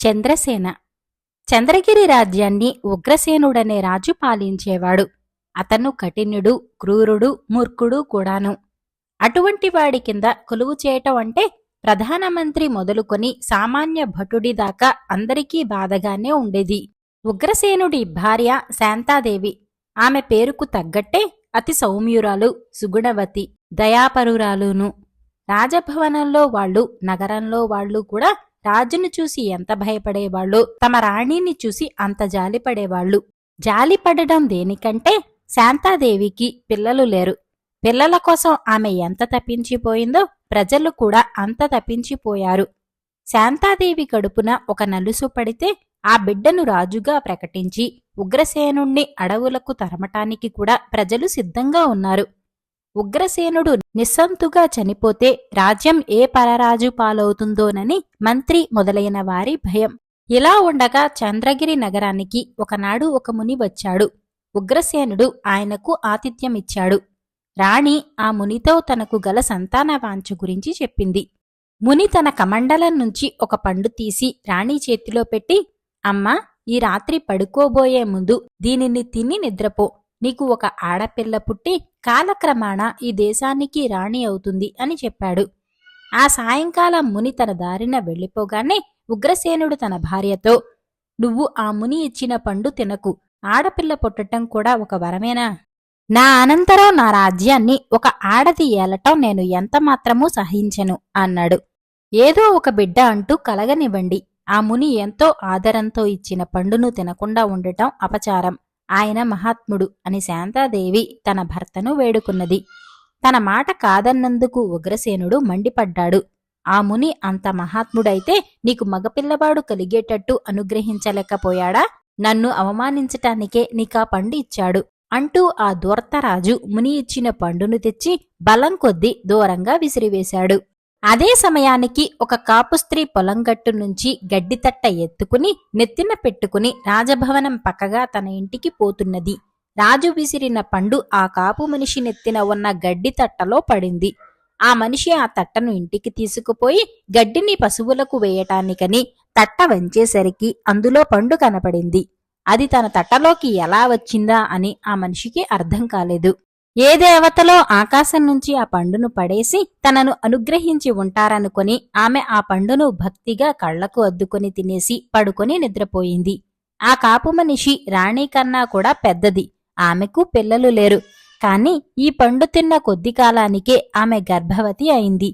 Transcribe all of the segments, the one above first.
చంద్రసేన. చంద్రగిరి రాజ్యాన్ని ఉగ్రసేనుడనే రాజు పాలించేవాడు. అతను కఠినుడు క్రూరుడు మూర్ఖుడు కూడాను. అటువంటి వాడి కింద కొలువు చేయటం అంటే ప్రధానమంత్రి మొదలుకొని సామాన్య భటుడి దాకా అందరికీ బాధగానే ఉండేది. ఉగ్రసేనుడి భార్య శాంతాదేవి. ఆమె పేరుకు తగ్గట్టే అతి సౌమ్యురాలు సుగుణవతి దయాపరురాలును. రాజభవనంలో వాళ్ళు నగరంలో వాళ్ళు కూడా రాజును చూసి ఎంత భయపడేవాళ్ళు? తమ రాణిని చూసి అంత జాలిపడేవాళ్ళు? జాలిపడడం దేనికంటే శాంతాదేవికి పిల్లలు లేరు. పిల్లల కోసం ఆమె ఎంత తప్పించిపోయిందో ప్రజలు కూడా అంత తప్పించిపోయారు. శాంతాదేవి కడుపున ఒక నలుసు పడితే ఆ బిడ్డను రాజుగా ప్రకటించి ఉగ్రసేనుణ్ణి అడవులకు తరమటానికి కూడా ప్రజలు సిద్ధంగా ఉన్నారు. ఉగ్రసేనుడు నిస్సంతుగా చనిపోతే రాజ్యం ఏ పరరాజు పాలవుతుందోనని మంత్రి మొదలైన వారి భయం. ఇలా ఉండగా చంద్రగిరి నగరానికి ఒకనాడు ఒక ముని వచ్చాడు. ఉగ్రసేనుడు ఆయనకు ఆతిథ్యమిచ్చాడు. రాణి ఆ మునితో తనకు గల సంతాన వాంఛ గురించి చెప్పింది. ముని తన కమండలం నుంచి ఒక పండు తీసి రాణి చేతిలో పెట్టి అమ్మా ఈ రాత్రి పడుకోబోయే ముందు దీనిని తిని నిద్రపో. నీకు ఒక ఆడపిల్ల పుట్టి కాలక్రమాణ ఈ దేశానికి రాణి అవుతుంది అని చెప్పాడు. ఆ సాయంకాలం ముని తన దారిన వెళ్ళిపోగానే ఉగ్రసేనుడు తన భార్యతో నువ్వు ఆ ముని ఇచ్చిన పండు తినకు. ఆడపిల్ల పుట్టటం కూడా ఒక వరమేనా? నా అనంతరం నా రాజ్యాన్ని ఒక ఆడది ఏలటం నేను ఎంతమాత్రమూ సహించను అన్నాడు. ఏదో ఒక బిడ్డ అంటూ కలగనివ్వండి. ఆ ముని ఎంతో ఆదరంతో ఇచ్చిన పండును తినకుండా ఉండటం అపచారం. ఆయన మహాత్ముడు అని శాంతాదేవి తన భర్తను వేడుకున్నది. తన మాట కాదన్నందుకు ఉగ్రసేనుడు మండిపడ్డాడు. ఆ ముని అంత మహాత్ముడైతే నీకు మగపిల్లవాడు కలిగేటట్టు అనుగ్రహించలేకపోయాడా? నన్ను అవమానించటానికే నీకా పండు ఇచ్చాడు అంటూ ఆ దూర్తరాజు ముని ఇచ్చిన పండును తెచ్చి బలం కొద్దీ దూరంగా విసిరివేశాడు. అదే సమయానికి ఒక కాపు స్త్రీ పొలం గట్టు నుంచి గడ్డితట్ట ఎత్తుకుని నెత్తిన పెట్టుకుని రాజభవనం పక్కగా తన ఇంటికి పోతున్నది. రాజు విసిరిన పండు ఆ కాపు మనిషి నెత్తిన ఉన్న గడ్డి తట్టలో పడింది. ఆ మనిషి ఆ తట్టను ఇంటికి తీసుకుపోయి గడ్డిని పశువులకు వేయటానికని తట్ట వంచేసరికి అందులో పండు కనపడింది. అది తన తట్టలోకి ఎలా వచ్చిందా అని ఆ మనిషికి అర్థం కాలేదు. ఏ దేవతలో ఆకాశం నుంచి ఆ పండును పడేసి తనను అనుగ్రహించి ఉంటారనుకొని ఆమె ఆ పండును భక్తిగా కళ్ళకు అద్దుకొని తినేసి పడుకొని నిద్రపోయింది. ఆ కాపు మనిషి రాణి కన్నా కూడా పెద్దది. ఆమెకు పిల్లలు లేరు. కాని ఈ పండు తిన్న కొద్ది కాలానికే ఆమె గర్భవతి అయింది.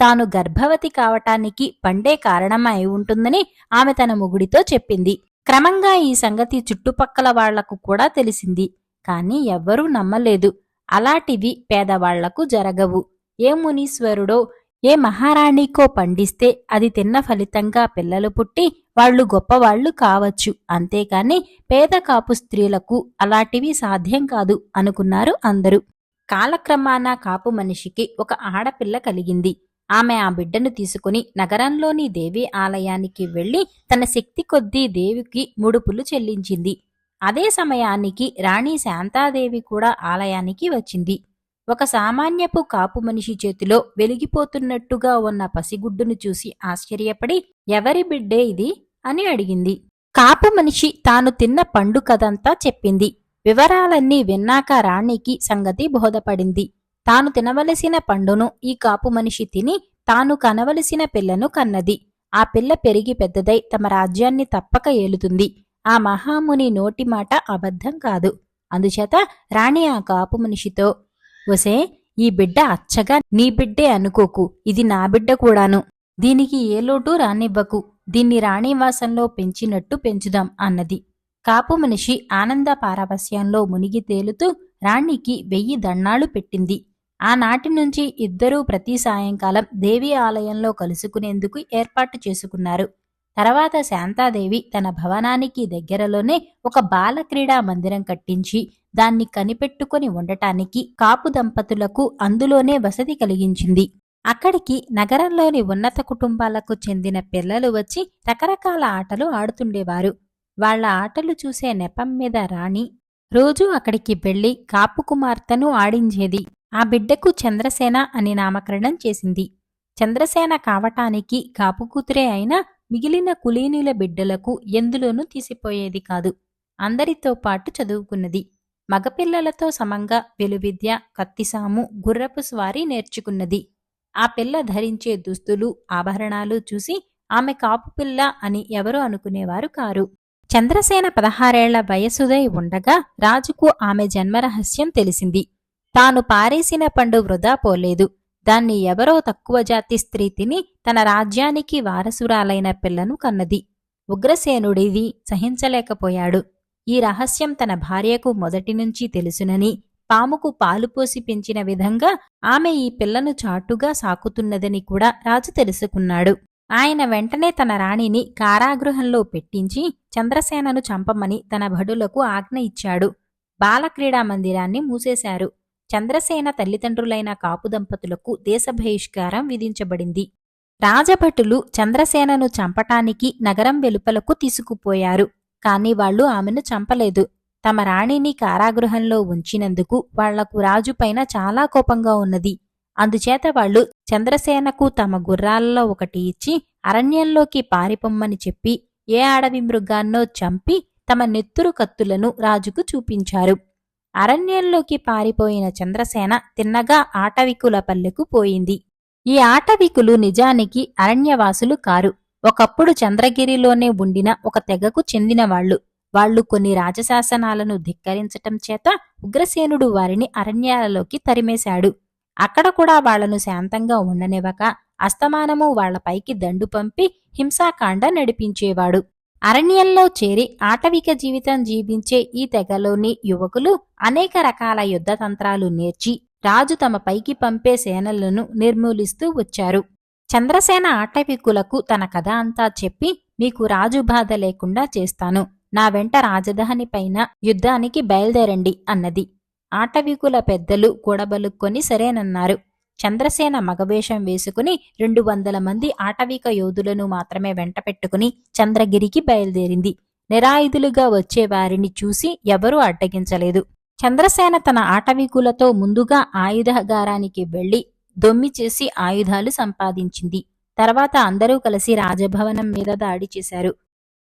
తాను గర్భవతి కావటానికి పండే కారణమై ఉంటుందని ఆమె తన ముగుడితో చెప్పింది. క్రమంగా ఈ సంగతి చుట్టుపక్కల వాళ్ళకు కూడా తెలిసింది. కాని ఎవ్వరూ నమ్మలేదు. అలాంటివి పేదవాళ్ళకు జరగవు. ఏ మునీశ్వరుడో ఏ మహారాణికో పండిస్తే అది తిన్న ఫలితంగా పిల్లలు పుట్టి వాళ్ళు గొప్పవాళ్ళు కావచ్చు. అంతేకాని పేద కాపు స్త్రీలకు అలాంటివి సాధ్యం కాదు అనుకున్నారు అందరూ. కాలక్రమాన కాపు మనిషికి ఒక ఆడపిల్ల కలిగింది. ఆమె ఆ బిడ్డను తీసుకుని నగరంలోని దేవి ఆలయానికి వెళ్ళి తన శక్తి కొద్దీ దేవికి ముడుపులు చెల్లించింది. అదే సమయానికి రాణి శాంతాదేవి కూడా ఆలయానికి వచ్చింది. ఒక సామాన్యపు కాపు మనిషి చేతిలో వెలిగిపోతున్నట్టుగా ఉన్న పసిగుడ్డును చూసి ఆశ్చర్యపడి ఎవరి బిడ్డే ఇది? అని అడిగింది. కాపు మనిషి తాను తిన్న పండు కదంతా చెప్పింది. వివరాలన్నీ విన్నాక రాణికి సంగతి బోధపడింది. తాను తినవలసిన పండును ఈ కాపు మనిషి తిని తాను కనవలసిన పిల్లను కన్నది. ఆ పిల్ల పెరిగి పెద్దదై తమ రాజ్యాన్ని తప్పక ఏలుతుంది. ఆ మహాముని నోటి మాట అబద్ధం కాదు. అందుచేత రాణి ఆ కాపు మనిషితో ఒసే ఈ బిడ్డ అచ్చగా నీ బిడ్డే అనుకోకు. ఇది నా బిడ్డ కూడాను. దీనికి ఏ లోటు రానివ్వకు. దీన్ని రాణివాసంలో పెంచినట్టు పెంచుదాం అన్నది. కాపు మనిషి ఆనంద పారవస్యంలో మునిగి తేలుతూ రాణికి వెయ్యి దణ్ణాలు పెట్టింది. ఆనాటి నుంచి ఇద్దరూ ప్రతి సాయంకాలం దేవి ఆలయంలో కలుసుకునేందుకు ఏర్పాటు చేసుకున్నారు. తర్వాత శాంతాదేవి తన భవనానికి దగ్గరలోనే ఒక బాల క్రీడా మందిరం కట్టించి దాన్ని కనిపెట్టుకుని ఉండటానికి కాపు దంపతులకు అందులోనే వసతి కలిగించింది. అక్కడికి నగరంలోని ఉన్నత కుటుంబాలకు చెందిన పిల్లలు వచ్చి రకరకాల ఆటలు ఆడుతుండేవారు. వాళ్ళ ఆటలు చూసే నెపం మీద రాణి రోజూ అక్కడికి వెళ్ళి కాపు కుమార్తెను ఆడించేది. ఆ బిడ్డకు చంద్రసేన అని నామకరణం చేసింది. చంద్రసేన కావటానికి కాపు కూతురే అయినా మిగిలిన కులీనుల బిడ్డలకు ఎందులోనూ తీసిపోయేది కాదు. అందరితో పాటు చదువుకున్నది. మగపిల్లలతో సమంగా వెలువిద్య కత్తిసాము గుర్రపు స్వారీ నేర్చుకున్నది. ఆ పిల్ల ధరించే దుస్తులు ఆభరణాలు చూసి ఆమె కాపు పిల్ల అని ఎవరూ అనుకునేవారు కారు. చంద్రసేన పదహారేళ్ళ వయసుదై ఉండగా రాజుకు ఆమె జన్మరహస్యం తెలిసింది. తాను పారేసిన పండు వృధా పోలేదు. దాన్ని ఎవరో తక్కువ జాతి స్త్రీ తిని తన రాజ్యానికి వారసురాలైన పిల్లను కన్నది. ఉగ్రసేనుడిది సహించలేకపోయాడు. ఈ రహస్యం తన భార్యకు మొదటి నుంచి తెలుసునని పాముకు పాలు పోసి పెంచిన విధంగా ఆమె ఈ పిల్లను చాటుగా సాకుతున్నదని కూడా రాజు తెలుసుకున్నాడు. ఆయన వెంటనే తన రాణిని కారాగృహంలో పెట్టించి చంద్రసేనను చంపమని తన భటులకు ఆజ్ఞ ఇచ్చాడు. బాలక్రీడా మందిరాన్ని మూసేశారు. చంద్రసేన తల్లిదండ్రులైన కాపు దంపతులకు దేశ బహిష్కారం విధించబడింది. రాజభటులు చంద్రసేనను చంపటానికి నగరం వెలుపలకు తీసుకుపోయారు. కాని వాళ్ళు ఆమెను చంపలేదు. తమ రాణిని కారాగృహంలో ఉంచినందుకు వాళ్ళకు రాజుపైన చాలా కోపంగా ఉన్నది. అందుచేత వాళ్ళు చంద్రసేనకు తమ గుర్రాలలో ఒకటి ఇచ్చి అరణ్యంలోకి పారిపొమ్మని చెప్పి ఏ అడవి మృగాన్నో చంపి తమ నెత్తురు కత్తులను రాజుకు చూపించారు. అరణ్యంలోకి పారిపోయిన చంద్రసేన తిన్నగా ఆటవికుల పల్లెకు పోయింది. ఈ ఆటవికులు నిజానికి అరణ్యవాసులు కారు. ఒకప్పుడు చంద్రగిరిలోనే ఉండిన ఒక తెగకు చెందినవాళ్ళు వాళ్ళు కొన్ని రాజశాసనాలను ధిక్కరించటం చేత ఉగ్రసేనుడు వారిని అరణ్యాలలోకి తరిమేశాడు. అక్కడ కూడా వాళ్ళను శాంతంగా ఉండనివ్వక అస్తమానము వాళ్ళపైకి దండు పంపి హింసాకాండ నడిపించేవాడు. అరణ్యంలో చేరి ఆటవిక జీవితం జీవించే ఈ తెగలోని యువకులు అనేక రకాల యుద్ధ తంత్రాలు నేర్చి రాజు తమ పైకి పంపే సేనలను నిర్మూలిస్తూ వచ్చారు. చంద్రసేన ఆటవికులకు తన కథ అంతా చెప్పి మీకు రాజు బాధ లేకుండా చేస్తాను. నా వెంట రాజధాని పైన యుద్ధానికి బయలుదేరండి అన్నది. ఆటవికుల పెద్దలు కూడబలుక్కొని సరేనన్నారు. చంద్రసేన మగవేషం వేసుకుని రెండు వందల మంది ఆటవిక యోధులను మాత్రమే వెంట పెట్టుకుని చంద్రగిరికి బయలుదేరింది. నిరాయుధులుగా వచ్చే వారిని చూసి ఎవరూ అడ్డగించలేదు. చంద్రసేన తన ఆటవికులతో ముందుగా ఆయుధగారానికి వెళ్ళి దొమ్మి చేసి ఆయుధాలు సంపాదించింది. తర్వాత అందరూ కలిసి రాజభవనం మీద దాడి చేశారు.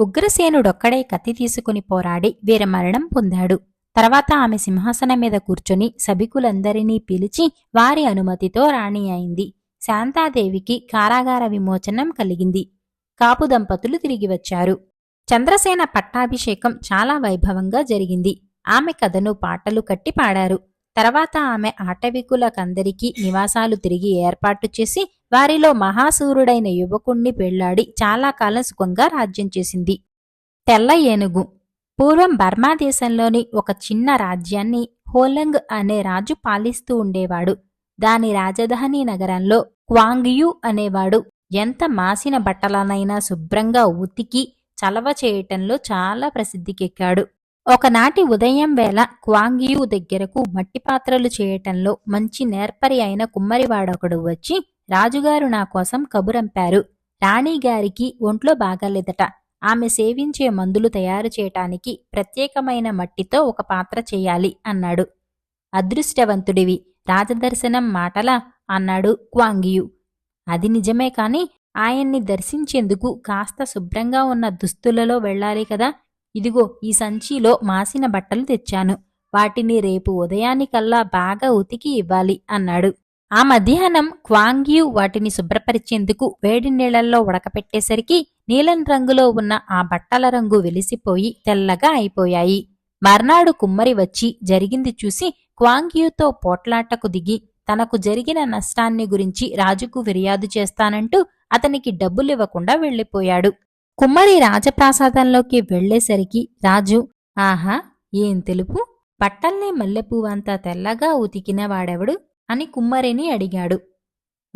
ఉగ్రసేనుడొక్కడే కత్తి తీసుకుని పోరాడి వీరమరణం పొందాడు. తర్వాత ఆమె సింహాసనం మీద కూర్చొని సభికులందరినీ పిలిచి వారి అనుమతితో రాణి అయింది. శాంతాదేవికి కారాగార విమోచనం కలిగింది. కాపు దంపతులు తిరిగి వచ్చారు. చంద్రసేన పట్టాభిషేకం చాలా వైభవంగా జరిగింది. ఆమె కథను పాటలు కట్టి పాడారు. తర్వాత ఆమె ఆటవికులకందరికీ నివాసాలు తిరిగి ఏర్పాటు చేసి వారిలో మహాసూరుడైన యువకుణ్ణి పెళ్ళాడి చాలా కాలం సుఖంగా రాజ్యం చేసింది. తెల్ల ఏనుగు పూర్వం బర్మా దేశంలోని ఒక చిన్న రాజ్యాన్ని హోలంగ్ అనే రాజు పాలిస్తూ ఉండేవాడు. దాని రాజధాని నగరంలో క్వాంగియు అనేవాడు. ఎంత మాసిన బట్టలనైనా శుభ్రంగా ఉతికి చలవ చేయటంలో చాలా ప్రసిద్ధికెక్కాడు. ఒకనాటి ఉదయం వేళ క్వాంగియు దగ్గరకు మట్టి పాత్రలు చేయటంలో మంచి నేర్పరి అయిన కుమ్మరివాడొకడు వచ్చి రాజుగారు నా కోసం కబురంపారు. రాణిగారికి ఒంట్లో బాగాలేదట. ఆమె సేవించే మందులు తయారు చేయటానికి ప్రత్యేకమైన మట్టితో ఒక పాత్ర చేయాలి అన్నాడు. అదృష్టవంతుడివి రాజదర్శనం మాటల? అన్నాడు క్వాంగియు. అది నిజమే కాని ఆయన్ని దర్శించేందుకు కాస్త శుభ్రంగా ఉన్న దుస్తులలో వెళ్ళాలి కదా? ఇదిగో ఈ సంచిలో మాసిన బట్టలు తెచ్చాను. వాటిని రేపు ఉదయానికల్లా బాగా ఉతికి ఇవ్వాలి అన్నాడు. ఆ మధ్యాహ్నం క్వాంగ్యూ వాటిని శుభ్రపరిచేందుకు వేడి నీళ్ళలో ఉడకపెట్టేసరికి నీలం రంగులో ఉన్న ఆ బట్టల రంగు వెలిసిపోయి తెల్లగా అయిపోయాయి. మర్నాడు కుమ్మరి వచ్చి జరిగింది చూసి క్వాంగ్యూతో పోట్లాటకు దిగి తనకు జరిగిన నష్టాన్ని గురించి రాజుకు ఫిర్యాదు చేస్తానంటూ అతనికి డబ్బులివ్వకుండా వెళ్ళిపోయాడు. కుమ్మరి రాజప్రాసాదంలోకి వెళ్ళేసరికి రాజు ఆహా ఏం తెలుపు? బట్టల్ని మల్లెపువ్వంతా తెల్లగా ఉతికిన వాడెవడు? అని కుమ్మరిని అడిగాడు.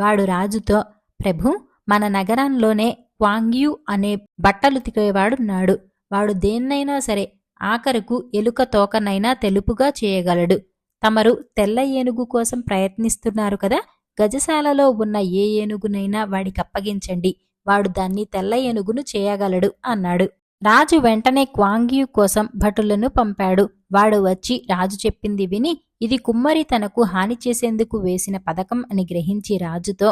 వాడు రాజుతో ప్రభు మన నగరంలోనే క్వాంగ్యూ అనే బట్టలు తికేవాడున్నాడు వాడు దేన్నైనా సరే ఆఖరుకు ఎలుక తోకనైనా తెలుపుగా చేయగలడు. తమరు తెల్ల ఏనుగు కోసం ప్రయత్నిస్తున్నారు కదా గజశాలలో ఉన్న ఏ ఏనుగునైనా వాడికి అప్పగించండి. వాడు దాన్ని తెల్ల ఏనుగును చేయగలడు అన్నాడు. రాజు వెంటనే క్వాంగ్యూ కోసం భటులను పంపాడు. వాడు వచ్చి రాజు చెప్పింది విని ఇది కుమ్మరి తనకు హాని చేసేందుకు వేసిన పథకం అని గ్రహించి రాజుతో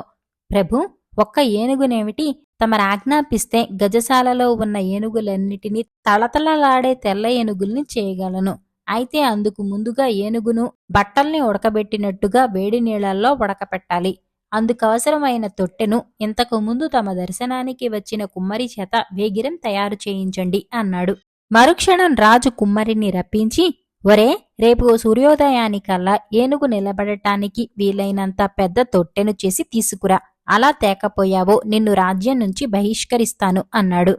ప్రభు ఒక్క ఏనుగునేమిటి? తమరు ఆజ్ఞాపిస్తే గజశాలలో ఉన్న ఏనుగులన్నిటినీ తళతళలాడే తెల్ల ఏనుగుల్ని చేయగలను. అయితే అందుకు ముందుగా ఏనుగును బట్టల్ని ఉడకబెట్టినట్టుగా వేడి నీళ్ళల్లో ఉడకపెట్టాలి. అందుకవసరమైన తొట్టెను ఇంతకు ముందు తమ దర్శనానికి వచ్చిన కుమ్మరి చేత వేగిరం తయారు చేయించండి అన్నాడు. మరుక్షణం రాజు కుమ్మరిని రప్పించి ఒరే రేపు సూర్యోదయానికల్లా ఏనుగు నిలబడటానికి వీలైనంత పెద్ద తొట్టెను చేసి తీసుకురా. అలా తేకపోయావో నిన్ను రాజ్యం నుంచి బహిష్కరిస్తాను అన్నాడు.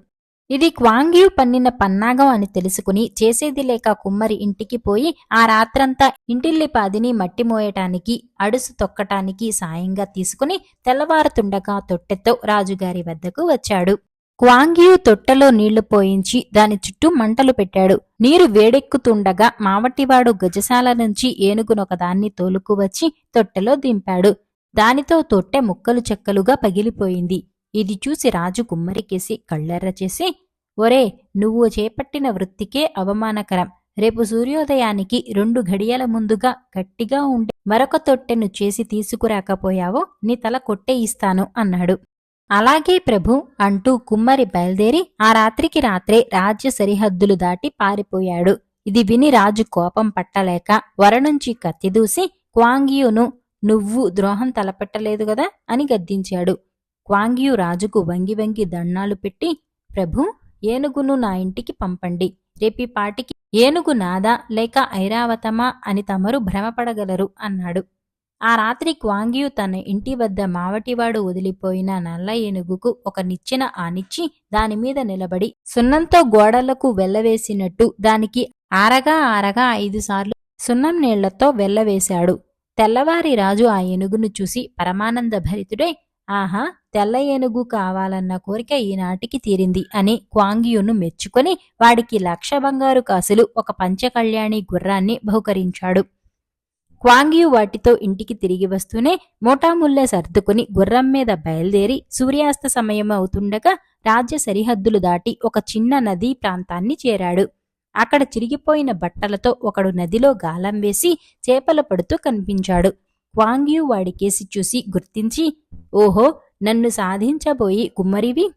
ఇది క్వాంగ్యూ పన్నిన పన్నాగం అని తెలుసుకుని చేసేది లేక కుమ్మరి ఇంటికి పోయి ఆ రాత్రంతా ఇంటిల్లిపాదిని మట్టి మోయటానికి అడుసు తొక్కటానికి సాయంగా తీసుకుని తెల్లవారుతుండగా తొట్టెతో రాజుగారి వద్దకు వచ్చాడు. క్వాంగ్యూ తొట్టెలో నీళ్ళు పోయించి దాని చుట్టూ మంటలు పెట్టాడు. నీరు వేడెక్కుతుండగా మావటివాడు గజశాల నుంచి ఏనుగునొకదాన్ని తోలుకువచ్చి తొట్టెలో దింపాడు. దానితో తొట్టె ముక్కలు చెక్కలుగా పగిలిపోయింది. ఇది చూసి రాజు కుమ్మరికేసి కళ్ళెర్ర చేసి ఒరే నువ్వు చేపట్టిన వృత్తికే అవమానకరం. రేపు సూర్యోదయానికి రెండు ఘడియల ముందుగా గట్టిగా ఉండే మరొక తొట్టెను చేసి తీసుకురాకపోయావో నీ తల కొట్టేయిస్తాను అన్నాడు. అలాగే ప్రభు అంటూ కుమ్మరి బయలుదేరి ఆ రాత్రికి రాత్రే రాజ్య సరిహద్దులు దాటి పారిపోయాడు. ఇది విని రాజు కోపం పట్టలేక వర నుంచి కత్తిదూసి క్వాంగియును నువ్వు ద్రోహం తలపెట్టలేదు గదా? అని గద్దించాడు. క్వాంగియు రాజుకు వంగి వంగి దండాలు పెట్టి ప్రభు ఏనుగును నా ఇంటికి పంపండి. రేపి పాటికి ఏనుగు నాదా లేక ఐరావతమా అని తమరు భ్రమపడగలరు అన్నాడు. ఆ రాత్రి క్వాంగ్యూ తన ఇంటి వద్ద మావటివాడు వదిలిపోయిన నల్ల ఏనుగుకు ఒక నిచ్చెన ఆనిచ్చి దానిమీద నిలబడి సున్నంతో గోడలకు వెల్లవేసినట్టు దానికి ఆరగా ఆరగా ఐదు సార్లు సున్నం నీళ్ళతో వెల్లవేశాడు. తెల్లవారి రాజు ఆ ఏనుగును చూసి పరమానంద భరితుడై ఆహా తెల్ల ఏనుగు కావాలన్న కోరిక ఈనాటికి తీరింది అని క్వాంగియును మెచ్చుకొని వాడికి లక్ష బంగారు కాసులు ఒక పంచకళ్యాణి గుర్రాన్ని బహుకరించాడు. క్వాంగియు వాటితో ఇంటికి తిరిగి వస్తూనే మోటాముల్లే సర్దుకుని గుర్రం మీద బయలుదేరి సూర్యాస్త సమయం అవుతుండగా రాజ్య సరిహద్దులు దాటి ఒక చిన్న నదీ ప్రాంతాన్ని చేరాడు. అక్కడ చిరిగిపోయిన బట్టలతో ఒకడు నదిలో గాలం వేసి చేపలు పడుతూ కనిపించాడు. క్వాంగ్యూ వాడి కేసి చూసి గుర్తించి ఓహో నన్ను సాధించబోయి కుమ్మరివి?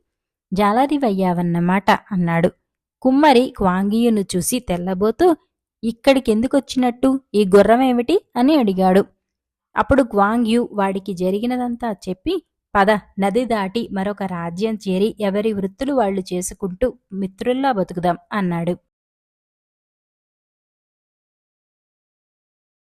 జాలరివయ్యావన్నమాట అన్నాడు. కుమ్మరి క్వాంగియును చూసి తెల్లబోతూ ఇక్కడికెందుకొచ్చినట్టు? ఈ గుర్రమేమిటి? అని అడిగాడు. అప్పుడు క్వాంగ్యూ వాడికి జరిగినదంతా చెప్పి పద నది దాటి మరొక రాజ్యం చేరి ఎవరి వృత్తులు వాళ్ళు చేసుకుంటూ మిత్రుల్లా బతుకుదాం అన్నాడు.